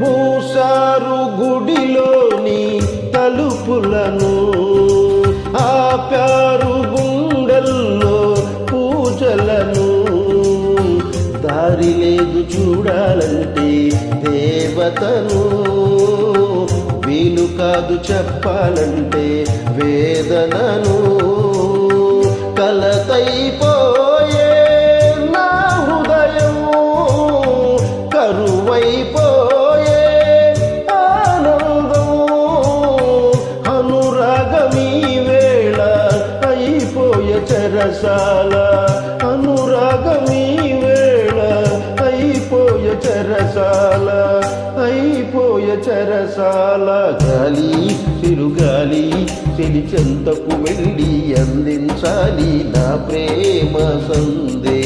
మూసారు గుడిలోని తలుపులను ఆపారు గుండెల్లో పూజలను. దారి లేదు చూడాలంటే దేవతను నేను కాదు చెప్పాలంటే వేదనను కలతైపోయే నా హృదయం కరువైపోయే ఆనందం అనురాగమీ వేళ అయిపోయే చెరసాల చెరసాల గాలి చిరుగాలి చెలిచెంతకు వెళ్ళి అందించాలి నా ప్రేమ సందే.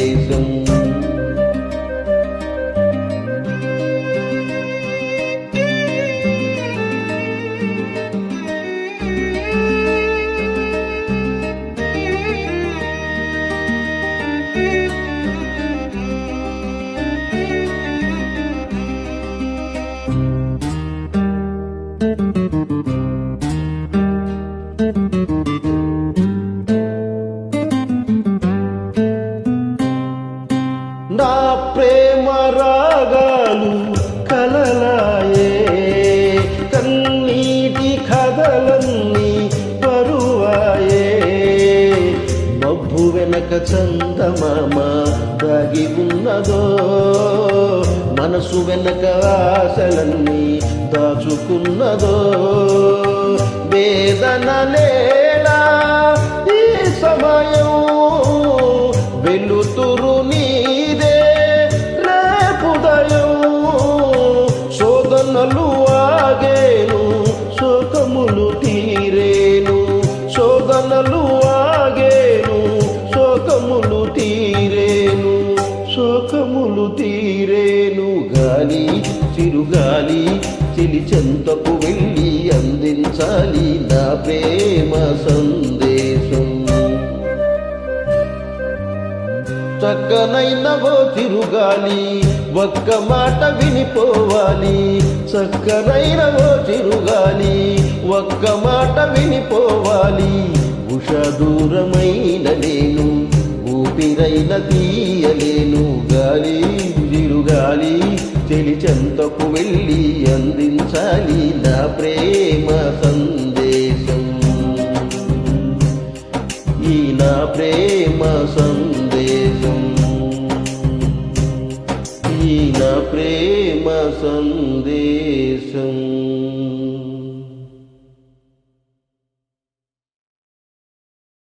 రాగాలు కలలాయే. కన్నీటి కథలన్నీ పరువాయే. మబ్బు వెనక చందమామ దాగి ఉన్నదో. మనసు వెనక ఆశలన్నీ దాచుకున్నదో. వేదన లేలా ఈ సమయం వెలుతురు నీ శోధనలు ఆగేను శోకములు తీరేను శోకములు తీరేను. గాలి చిరుగాలి చిలి చెంతకు వెళ్ళి అందించాలి నా ప్రేమ సందేశం. చక్కనైనవో తిరుగాలి ఒక్క మాట వినిపోవాలి. చక్కనైనవో తిరుగాలి చిరుగాలి ఒక్క మాట వినిపోవాలి. ఉష దూరమైన నేను ఊపిరైన తీయలేను. గాలి గాలి చెలి చెంతకు వెళ్ళి అందించాలి నా ప్రేమ సందేశం. ఈ నా ప్రేమ సందేశం. ఈ నా ప్రేమ సందేశం.